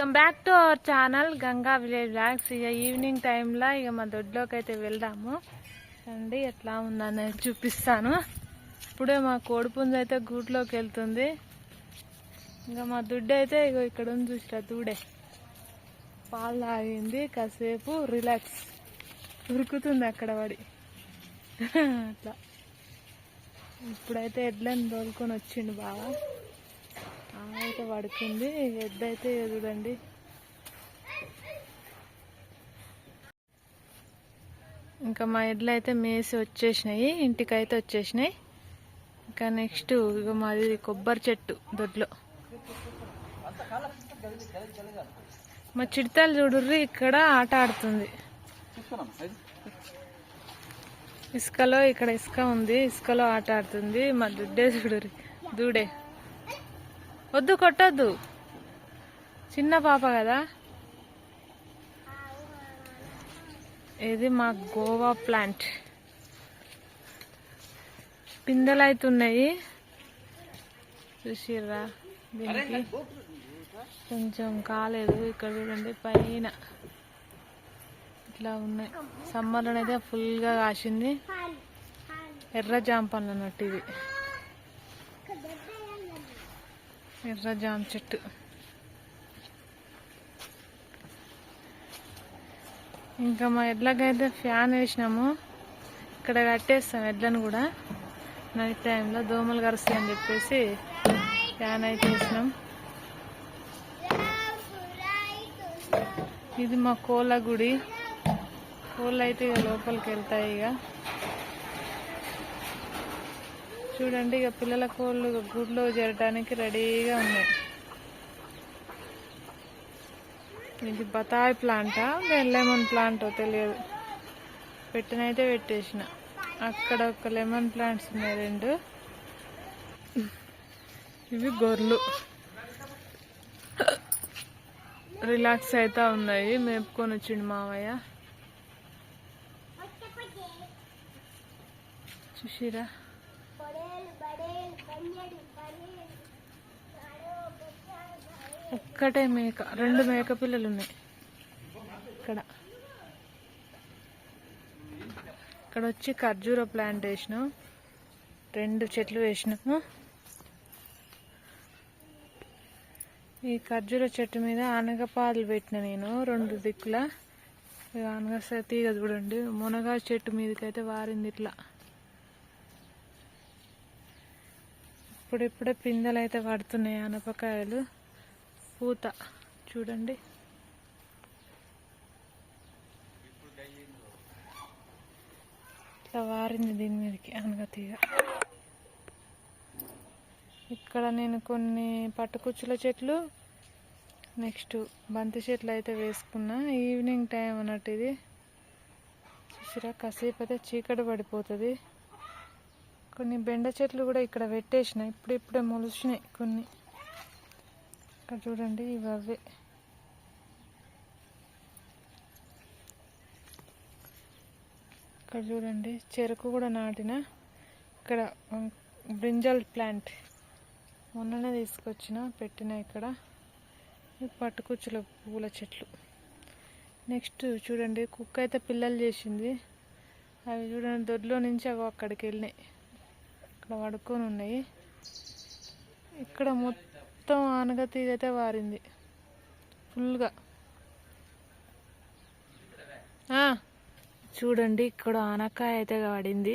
Welcome back to our channel Ganga village blogs ఇక evening టైంలో ఇక మా దొడ్లోకి అయితే వెళ్దాము. అండి ఎట్లా ఉందనేది చూపిస్తాను. ఇప్పుడే మా కోడిపుంజ అయితే గూట్లోకి వెళ్తుంది. ఇంకా మా దుడ్డు అయితే ఇగో ఇక్కడ ఉంది చూసిరా దూడే. పాలు తాగింది కాసేపు రిలాక్స్ ఉరుకుతుంది అక్కడ పడి అట్లా. ఇప్పుడైతే ఎడ్లని తోలుకొని వచ్చిండు బాగా అయితే పడుకుంది. ఎద్దు అయితే ఎదుడండి చూడండి. ఇంకా మా ఎడ్లు అయితే మేసి వచ్చేసినాయి. ఇంటికి అయితే వచ్చేసినాయి. ఇంకా నెక్స్ట్ ఇక మాది కొబ్బరి చెట్టు దొడ్లో. మా చిడతలు చూడుర్రి ఇక్కడ ఆట ఆడుతుంది. ఇసుకలో ఇక్కడ ఇసుక ఉంది. ఇసుకలో ఆట ఆడుతుంది. మా దుడ్డే చూడుర్రి. దూడే. వద్దు కొట్టద్దు. చిన్న పాప కదా. ఇది మా గోవా ప్లాంట్. పిందెలు అవుతున్నాయి చూసిర్రా దీనికి. కొంచెం కాలేదు ఇక్కడ చూడండి పైన. ఇట్లా ఉన్నాయి. సమ్మర్లో అనేది ఫుల్గా కాసింది. ఎర్ర జాంపన్లు అన్నట్టు ఇది ఎర్ర జామ చెట్టు. ఇంకా మా ఎడ్లకైతే ఫ్యాన్ వేసినాము. ఇక్కడ కట్టేస్తాం ఎడ్లను కూడా. నైట్ టైంలో దోమలు కరుస్తాయి అని చెప్పేసి ఫ్యాన్ అయితే వేసినాం. ఇది మా కోళ్ళ గుడి. కోళ్ళు అయితే ఇక లోపలికి వెళ్తాయి ఇక. చూడండి ఇక పిల్లల కోళ్ళు గూట్లో చేరడానికి రెడీగా ఉన్నాయి. ఇది బతాయి ప్లాంటా లెమన్ ప్లాంటో తెలియదు. పెట్టినైతే పెట్టేసిన. అక్కడ ఒక లెమన్ ప్లాంట్స్ ఉన్నాయి రెండు. ఇవి గొర్రెలు రిలాక్స్ అవుతా ఉన్నాయి. మేపుకొని వచ్చిండు మావయ్య. చూసిరా? ఒక్కటే మేక రెండు మేక పిల్లలు ఉన్నాయి ఇక్కడ. ఇక్కడ వచ్చి ఖర్జూర ప్లాంట్ వేసినాం రెండు చెట్లు వేసినాము ఈ ఖర్జూర చెట్టు మీద ఆనగపాలు పెట్టిన నేను రెండు దిక్కుల. ఇక ఆనగ తీగ చూడండి మునగా చెట్టు మీదకైతే వారింది ఇట్లా. ఇప్పుడిప్పుడే పిందెలు అయితే పడుతున్నాయి ఆనపకాయలు. పూత. చూడండి. ఇట్లా వారింది దీని మీదకి అనగతీగ ఇక్కడ నేను కొన్ని పట్టుకుచ్చుల చెట్లు నెక్స్ట్ బంతి చెట్లు అయితే వేసుకున్నా. ఈవినింగ్ టైం అన్నట్టు ఇది. చూసిరా కాసేపు అయితే చీకటి పడిపోతుంది. కొన్ని బెండ చెట్లు కూడా ఇక్కడ పెట్టేసినాయి ఇప్పుడిప్పుడే మొలిచినాయి కొన్ని. ఇక్కడ చూడండి ఇవి అవే. ఇక్కడ చూడండి చెరుకు కూడా నాటిన. ఇక్కడ బ్రింజల్ ప్లాంట్. మొన్ననే తీసుకొచ్చిన పెట్టిన ఇక్కడ. పట్టుకుచ్చుల పూల చెట్లు. నెక్స్ట్ చూడండి కుక్క అయితే పిల్లలు చేసింది. అవి చూడండి దొడ్లో నుంచి అవి అక్కడికి వెళ్ళినాయి. ఇక్కడ పడుకొని ఉన్నాయి ఇక్కడ మొత్తం ఆనగ తీగైతే వారింది. ఫుల్గా. చూడండి ఇక్కడ ఆనకాయ అయితే పడింది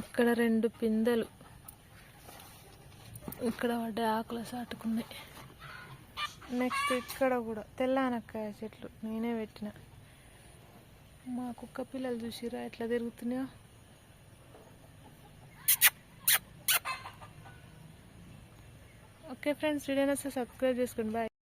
ఇక్కడ రెండు పిందెలు. ఇక్కడ పడ్డ ఆకులు సాటుకున్నాయి. నెక్స్ట్ ఇక్కడ కూడా తెల్ల ఆనక్కాయ చెట్లు నేనే పెట్టిన. మా కుక్క పిల్లలు చూసిరా ఎట్లా తిరుగుతున్నాయో? ఓకే ఫ్రెండ్స్ వీడియో నచ్చితే సబ్స్క్రైబ్ చేసుకోండి బాయ్.